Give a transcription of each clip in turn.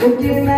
Потім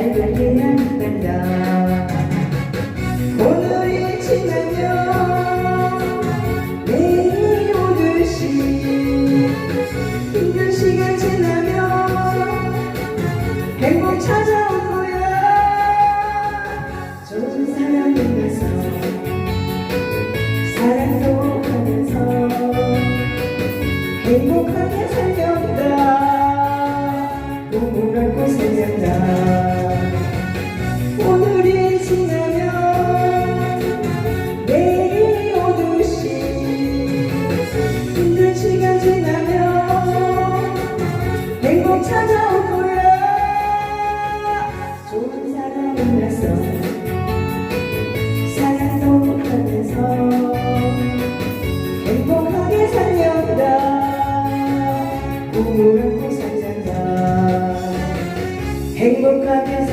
밝게 남간다 오늘이 지나면 내일이 오듯이 힘든 시간 지나면 행복 찾아올 거야. 좋은 사람 만나서 사랑도 하면서 행복하게 살려다. 눈물 안고 살려다 행복하게